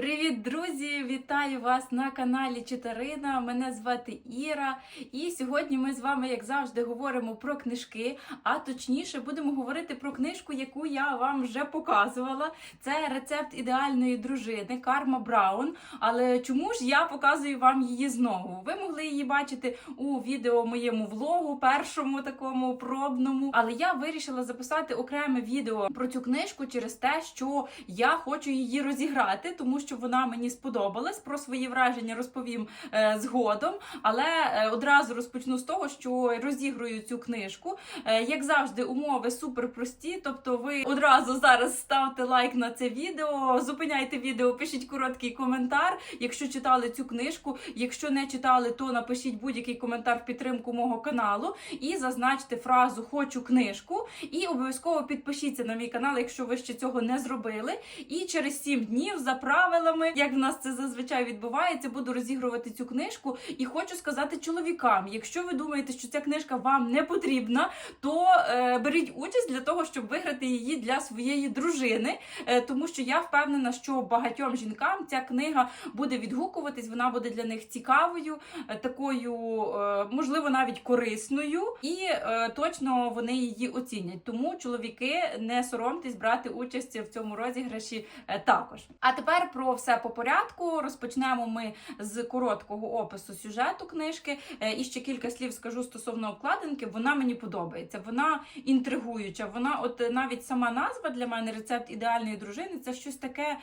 Привіт, друзі! Вітаю вас на каналі Читарина. Мене звати Іра. І сьогодні ми з вами, як завжди, говоримо про книжки. А точніше, будемо говорити про книжку, яку я вам вже показувала. Це рецепт ідеальної дружини Карма Браун. Але чому ж я показую вам її знову? Ви могли її бачити у відео моєму влогу, першому такому пробному. Але я вирішила записати окреме відео про цю книжку через те, що я хочу її розіграти, тому що вона мені сподобалась. Про свої враження розповім е, згодом. Але е, одразу розпочну з того, що розігрую цю книжку. Е, як завжди, умови супер прості. Тобто, ви одразу зараз ставте лайк на це відео, зупиняйте відео, пишіть короткий коментар. Якщо читали цю книжку, якщо не читали, то напишіть будь-який коментар в підтримку мого каналу і зазначте фразу Хочу книжку. І обов'язково підпишіться на мій канал, якщо ви ще цього не зробили. І через 7 днів за правилами, як в нас це зазвичай відбувається, буду розігрувати цю книжку. І хочу сказати чоловікам: якщо ви думаєте, що ця книжка вам не потрібна, то е, беріть участь для того, щоб виграти її для своєї дружини. Е, тому що я впевнена, що багатьом жінкам ця книга буде відгукуватись, вона буде для них цікавою, е, такою, е, можливо, навіть корисною, і е, точно вони її оцінять. Тому чоловіки не соромтесь брати участь в цьому розіграші е, також. А тепер про все по порядку. Розпочнемо ми з короткого опису сюжету книжки. Е, І ще кілька слів скажу стосовно обкладинки. Вона мені подобається. Вона інтригуюча. Вона, от е, навіть сама назва для мене рецепт ідеальної дружини це щось таке.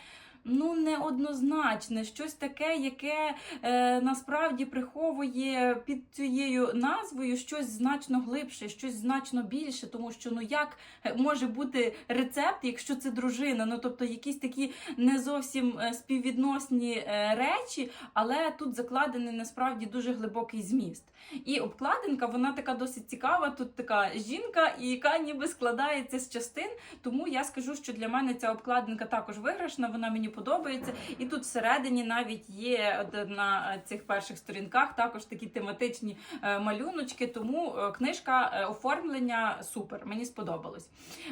Ну, неоднозначне, щось таке, яке е, насправді приховує під цією назвою щось значно глибше, щось значно більше, тому що ну як може бути рецепт, якщо це дружина? Ну тобто якісь такі не зовсім е, співвідносні е, речі, але тут закладений насправді дуже глибокий зміст. І обкладинка, вона така досить цікава. Тут така жінка, яка ніби складається з частин. Тому я скажу, що для мене ця обкладинка також виграшна, вона мені подобається. І тут всередині навіть є на цих перших сторінках також такі тематичні е, малюночки. Тому е, книжка е, оформлення супер, мені сподобалось.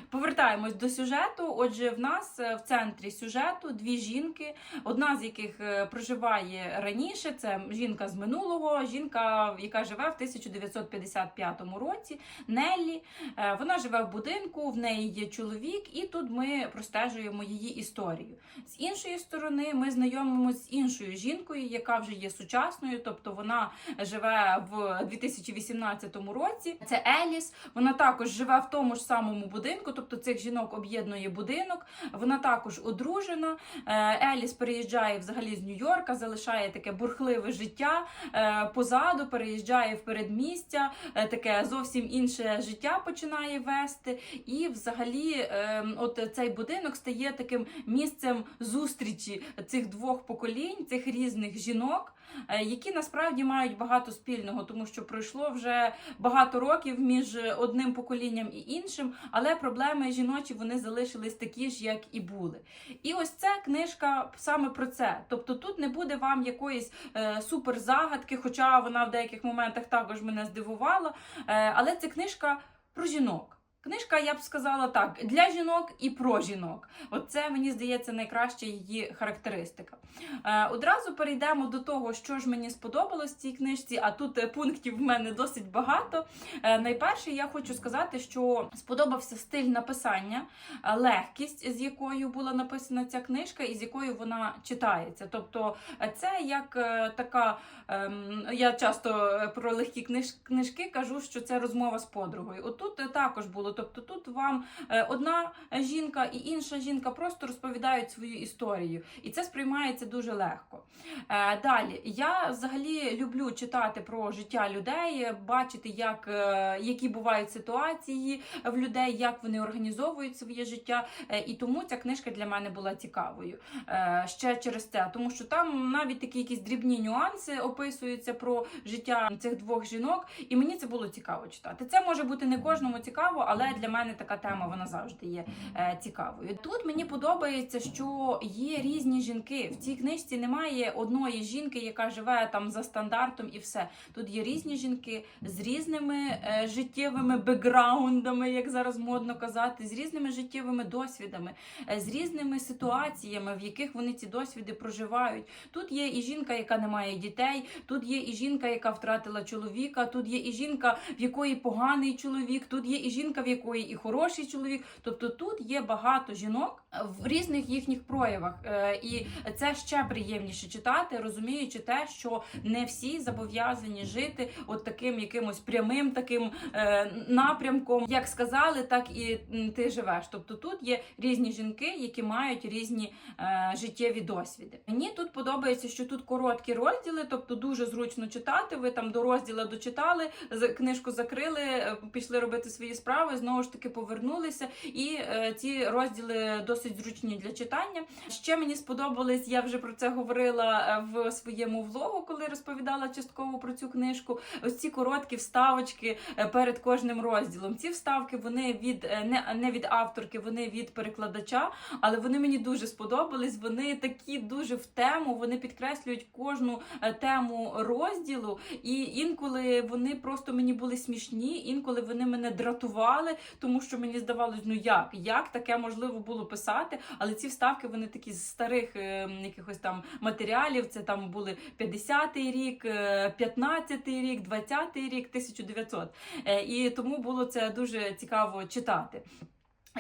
Повертаємось до сюжету. Отже, в нас в центрі сюжету дві жінки, одна з яких проживає раніше. Це жінка з минулого, жінка, яка живе в 1955 році. Неллі. Вона живе в будинку, в неї є чоловік, і тут ми простежуємо її історію. З іншої сторони, ми знайомимося з іншою жінкою, яка вже є сучасною, тобто вона живе в 2018 році. Це Еліс. Вона також живе в тому ж самому будинку, тобто цих жінок об'єднує будинок. Вона також одружена. Е, Еліс переїжджає взагалі з Нью-Йорка, залишає таке бурхливе життя е, позаду, переїжджає в передмістя, е, таке зовсім інше життя починає вести. І взагалі, е, от цей будинок стає таким місцем зустрічі цих двох поколінь, цих різних жінок. е, Які насправді мають багато спільного, тому що пройшло вже багато років між одним поколінням і іншим, але проблеми жіночі вони залишились такі ж, як і були. І ось ця книжка саме про це. Тобто тут не буде вам якоїсь е, супер хоча вона в деяких моментах також мене здивувала. Е, але це книжка про жінок. Книжка, я б сказала так, для жінок і про жінок. От це, мені здається, найкраща її характеристика. Е, одразу перейдемо до того, що ж мені сподобалось в цій книжці, а тут е, пунктів в мене досить багато. Е, найперше, я хочу сказати, що сподобався стиль написання, легкість, з якою була написана ця книжка, і з якою вона читається. Тобто, це як така, ем, я часто про легкі книж, книжки кажу, що це розмова з подругою. Отут також було. Тобто, тут вам е, одна жінка і інша жінка просто розповідають свою історію, і це сприймається дуже легко. Е, Далі я взагалі люблю читати про життя людей, бачити, як, е, які бувають ситуації в людей, як вони організовують своє життя. І тому ця книжка для мене була цікавою ще через це, тому що там навіть такі якісь дрібні нюанси описуються про життя цих двох жінок, і мені це було цікаво читати. Це може бути не кожному цікаво, але але для мене така тема вона завжди є е, цікавою. Тут мені подобається, що є різні жінки. В цій книжці немає одної жінки, яка живе там за стандартом, і все. Тут є різні жінки з різними е, життєвими бекграундами, як зараз модно казати, з різними життєвими досвідами, е, з різними ситуаціями, в яких вони ці досвіди проживають. Тут є і жінка, яка не має дітей, тут є і жінка, яка втратила чоловіка, тут є і жінка, в якої поганий чоловік, тут є і жінка, в якої і хороший чоловік. Тобто тут є багато жінок в різних їхніх проявах. Е, І це ще приємніше читати, розуміючи те, що не всі зобов'язані жити от таким якимось прямим таким е, напрямком. Як сказали, так і ти живеш. Тобто тут є різні жінки, які мають різні е, життєві досвіди. Мені тут подобається, що тут короткі розділи, тобто дуже зручно читати. Ви там до розділу дочитали, книжку закрили, пішли робити свої справи, знову ж таки повернулися. І е, ці розділи досить зручні для читання. Ще мені сподобались, я вже про це говорила е, в своєму влогу, коли розповідала частково про цю книжку. Ось ці короткі вставочки е, перед кожним розділом. Ці вставки вони від не, не від авторки, вони від перекладача, але вони мені дуже сподобались. Вони такі дуже в тему, вони підкреслюють кожну тему розділу, і інколи вони просто мені були смішні, інколи вони мене дратували, тому що мені здавалось, ну як, як таке можливо було писати, але ці вставки вони такі з старих е, якихось там матеріалів. Це там були 50-й рік, е, 15-й рік, 20-й рік, 1900. Е, І тому було це дуже цікаво читати.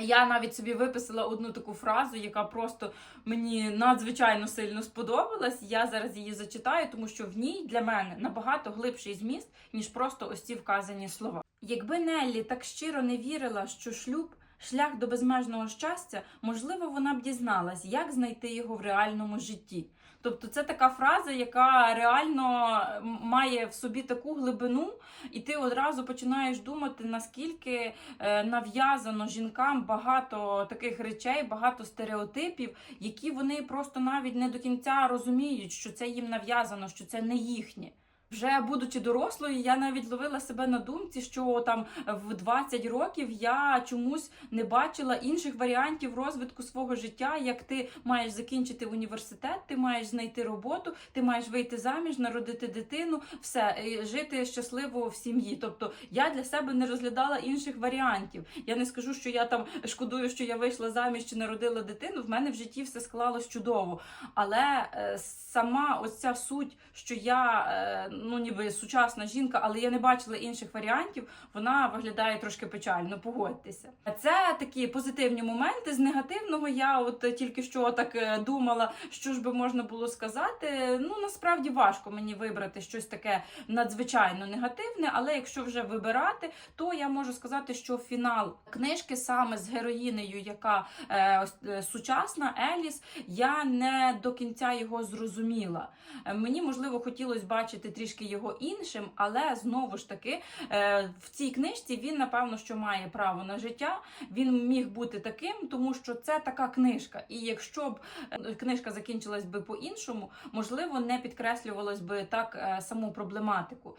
Я навіть собі виписала одну таку фразу, яка просто мені надзвичайно сильно сподобалась. Я зараз її зачитаю, тому що в ній для мене набагато глибший зміст, ніж просто ось ці вказані слова. Якби Неллі так щиро не вірила, що шлюб шлях до безмежного щастя, можливо, вона б дізналась, як знайти його в реальному житті. Тобто це така фраза, яка реально має в собі таку глибину, і ти одразу починаєш думати, наскільки е, нав'язано жінкам багато таких речей, багато стереотипів, які вони просто навіть не до кінця розуміють, що це їм нав'язано, що це не їхнє. Вже будучи дорослою, я навіть ловила себе на думці, що там в 20 років я чомусь не бачила інших варіантів розвитку свого життя, як ти маєш закінчити університет, ти маєш знайти роботу, ти маєш вийти заміж, народити дитину, все жити щасливо в сім'ї. Тобто я для себе не розглядала інших варіантів. Я не скажу, що я там шкодую, що я вийшла заміж чи народила дитину. В мене в житті все склалось чудово. Але е, сама ось ця суть, що я е, ну ніби сучасна жінка, але я не бачила інших варіантів, вона виглядає трошки печально. Погодьтеся. Це такі позитивні моменти. З негативного я от тільки що так е, думала, що ж би можна було сказати. Ну насправді важко мені вибрати щось таке надзвичайно негативне, але якщо вже вибирати, то я можу сказати, що фінал книжки саме з героїнею, яка е, е, сучасна Еліс, я не до кінця його зрозуміла. Мені можливо хотілося бачити трішки його іншим, але знову ж таки е, в цій книжці він напевно що має право на життя. Він міг бути таким, тому що це така книжка. І якщо б е, книжка закінчилась би по-іншому, можливо, не підкреслювалось би так е, саму проблематику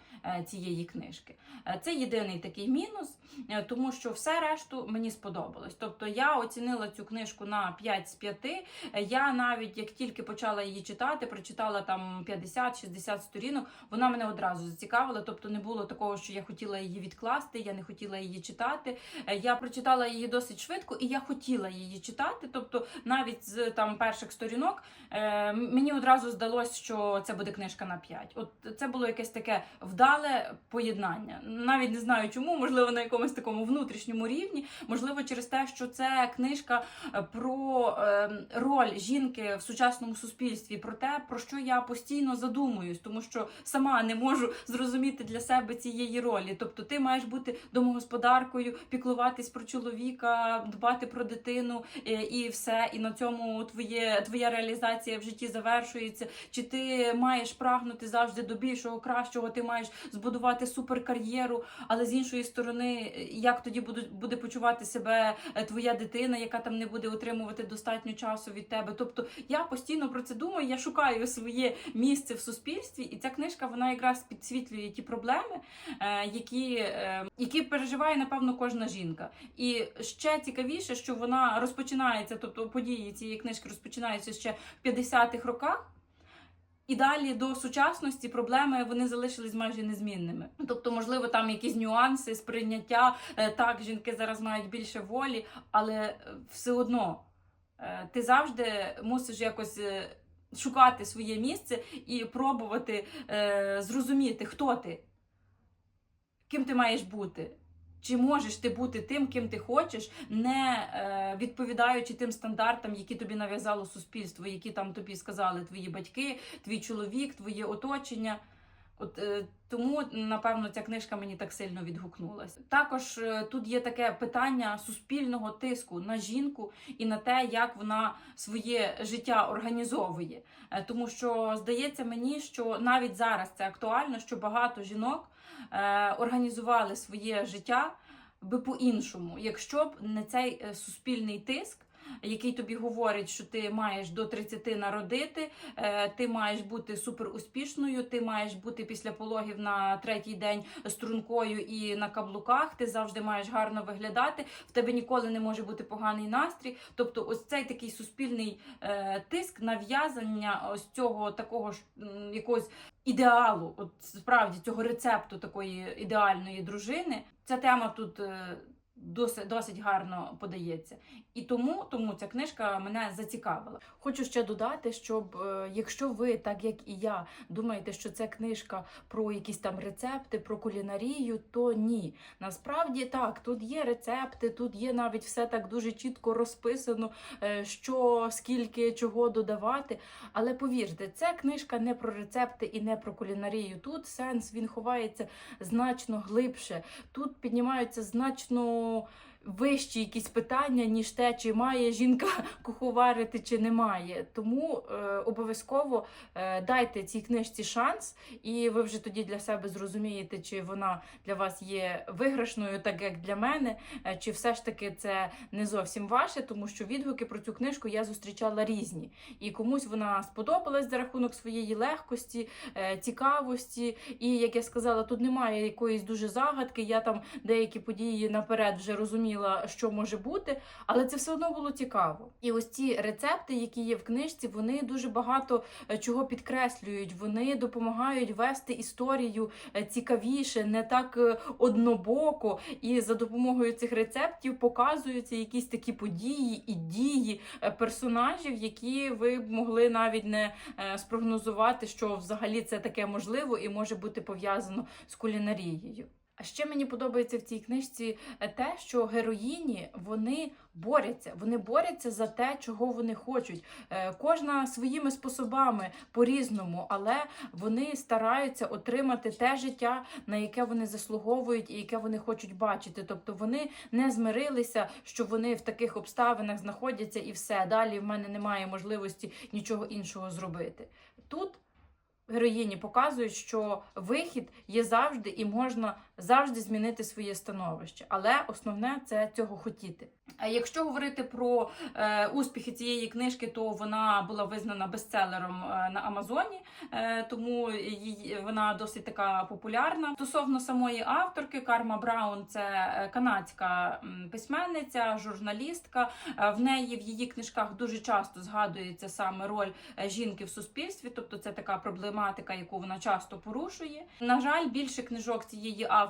цієї книжки. Це єдиний такий мінус, тому що все решту мені сподобалось. Тобто я оцінила цю книжку на 5 з 5. Е, Я навіть як тільки почала її читати, прочитала там 50-60 сторінок, вона мене одразу зацікавила. Тобто не було такого, що я хотіла її відкласти, я не хотіла її читати. Е, Я прочитала її досить швидко, і я хотіла її читати. Тобто, навіть з там перших сторінок е, мені одразу здалось, що це буде книжка на 5. От це було якесь таке вдале поєднання. Навіть не знаю чому, можливо, на якомусь такому внутрішньому рівні, можливо, через те, що це книжка е, про роль жінки в сучасному суспільстві, про те, про що я постійно задумуюсь, тому що сама не можу зрозуміти для себе цієї ролі. Тобто, ти маєш бути домогосподаркою, піклуватись про чоловіка, дбати про дитину е, і все. І на цьому твоє твоя реалізація в житті завершується. Чи ти маєш прагнути завжди до більшого, кращого? Ти маєш збудувати суперкар'єру, але з іншої сторони, як тоді буде, буде почувати себе е, твоя дитина, яка там не буде отримувати достатньо часу від тебе? Тобто я постійно про це думаю, я шукаю своє місце в суспільстві, і ця книжка вона. Вона якраз підсвітлює ті проблеми, е, які, е, які переживає, напевно, кожна жінка. І ще цікавіше, що вона розпочинається, тобто події цієї книжки розпочинаються ще в 50-х роках. І далі до сучасності проблеми вони залишились майже незмінними. Ну, Тобто, можливо, там якісь нюанси сприйняття. е, Так, жінки зараз мають більше волі, але все одно ти завжди мусиш якось шукати своє місце і пробувати е, зрозуміти, хто ти, ким ти маєш бути. Чи можеш ти бути тим, ким ти хочеш, не е, відповідаючи тим стандартам, які тобі нав'язало суспільство, які там тобі сказали твої батьки, твій чоловік, твоє оточення. От е, тому, напевно, ця книжка мені так сильно відгукнулася. Також е, тут є таке питання суспільного тиску на жінку і на те, як вона своє життя організовує. Е, тому що здається мені, що навіть зараз це актуально, що багато жінок організували своє життя би по-іншому, якщо б не цей суспільний тиск. Який тобі говорить, що ти маєш до 30 народити, е, ти маєш бути супер успішною, ти маєш бути після пологів на третій день стрункою і на каблуках, ти завжди маєш гарно виглядати, в тебе ніколи не може бути поганий настрій. Тобто, ось цей такий суспільний е, тиск, нав'язання ось цього такого ж якогось ідеалу, от справді цього рецепту такої ідеальної дружини. Ця тема тут. Досить, досить гарно подається. І тому, тому ця книжка мене зацікавила. Хочу ще додати, щоб е, якщо ви, так як і я, думаєте, що це книжка про якісь там рецепти, про кулінарію, то ні. Насправді так, тут є рецепти, тут є навіть все так дуже чітко розписано, е, що скільки чого додавати. Але повірте, ця книжка не про рецепти і не про кулінарію. Тут сенс він ховається значно глибше. Тут піднімаються значно の вищі якісь питання, ніж те, чи має жінка куховарити, чи не має. Тому е, обов'язково е, дайте цій книжці шанс, і ви вже тоді для себе зрозумієте, чи вона для вас є виграшною, так як для мене, е, чи все ж таки це не зовсім ваше, тому що відгуки про цю книжку я зустрічала різні. І комусь вона сподобалась за рахунок своєї легкості, е, цікавості. І як я сказала, тут немає якоїсь дуже загадки. Я там деякі події наперед вже розуміла, що може бути, але це все одно було цікаво. І ось ці рецепти, які є в книжці, вони дуже багато е, чого підкреслюють. Вони допомагають вести історію е, цікавіше, не так е, однобоко. І за допомогою цих рецептів показуються якісь такі події і дії персонажів, які ви б могли навіть не спрогнозувати, що взагалі це таке можливо і може бути пов'язано з кулінарією. А ще мені подобається в цій книжці е, те, що героїні вони борються. Вони борються за те, чого вони хочуть. Е, Кожна своїми способами по-різному, але вони стараються отримати те життя, на яке вони заслуговують і яке вони хочуть бачити. Тобто вони не змирилися, що вони в таких обставинах знаходяться, і все далі в мене немає можливості нічого іншого зробити. Тут героїні показують, що вихід є завжди і можна завжди змінити своє становище. Але основне це цього хотіти. А якщо говорити про е, успіхи цієї книжки, то вона була визнана бестселером е, на Амазоні, е, тому її вона досить така популярна. Стосовно самої авторки, Карма Браун це е, канадська письменниця, журналістка. Е, В неї в її книжках дуже часто згадується саме роль жінки в суспільстві, тобто це така проблематика, яку вона часто порушує. На жаль, більше книжок цієї авторки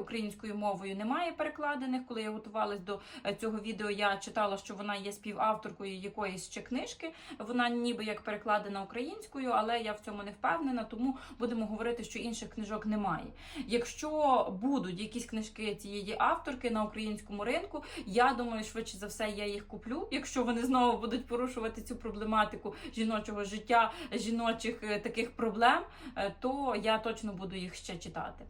українською мовою немає перекладених. Коли я готувалась до е, цього відео, я читала, що вона є співавторкою якоїсь ще книжки. Вона ніби як перекладена українською, але я в цьому не впевнена, тому будемо говорити, що інших книжок немає. Якщо будуть якісь книжки цієї авторки на українському ринку, я думаю, швидше за все я їх куплю. Якщо вони знову будуть порушувати цю проблематику жіночого життя, жіночих е, таких проблем, е, то я точно буду їх ще читати.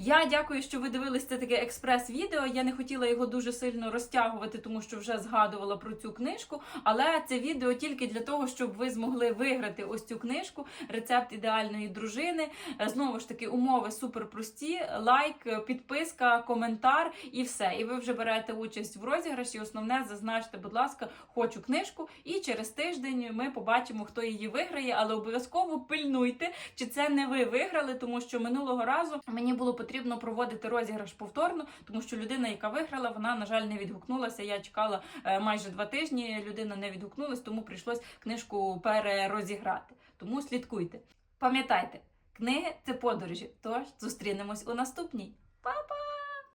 Я дякую, що ви дивились це таке експрес-відео. Я не хотіла його дуже сильно розтягувати, тому що вже згадувала про цю книжку. Але це відео тільки для того, щоб ви змогли виграти ось цю книжку Рецепт ідеальної дружини. Е, Знову ж таки, умови супер прості: лайк, підписка, коментар і все. І ви вже берете участь в розіграші. Основне зазначте, будь ласка, хочу книжку. І через тиждень ми побачимо, хто її виграє, але обов'язково пильнуйте, чи це не ви виграли, тому що минулого разу мені було потрібно проводити розіграш повторно, тому що людина, яка виграла, вона на жаль не відгукнулася. Я чекала е, майже два тижні. Людина не відгукнулась, тому прийшлось книжку перерозіграти. Тому слідкуйте. Пам'ятайте, книги це подорожі. Тож зустрінемось у наступній. Па-па!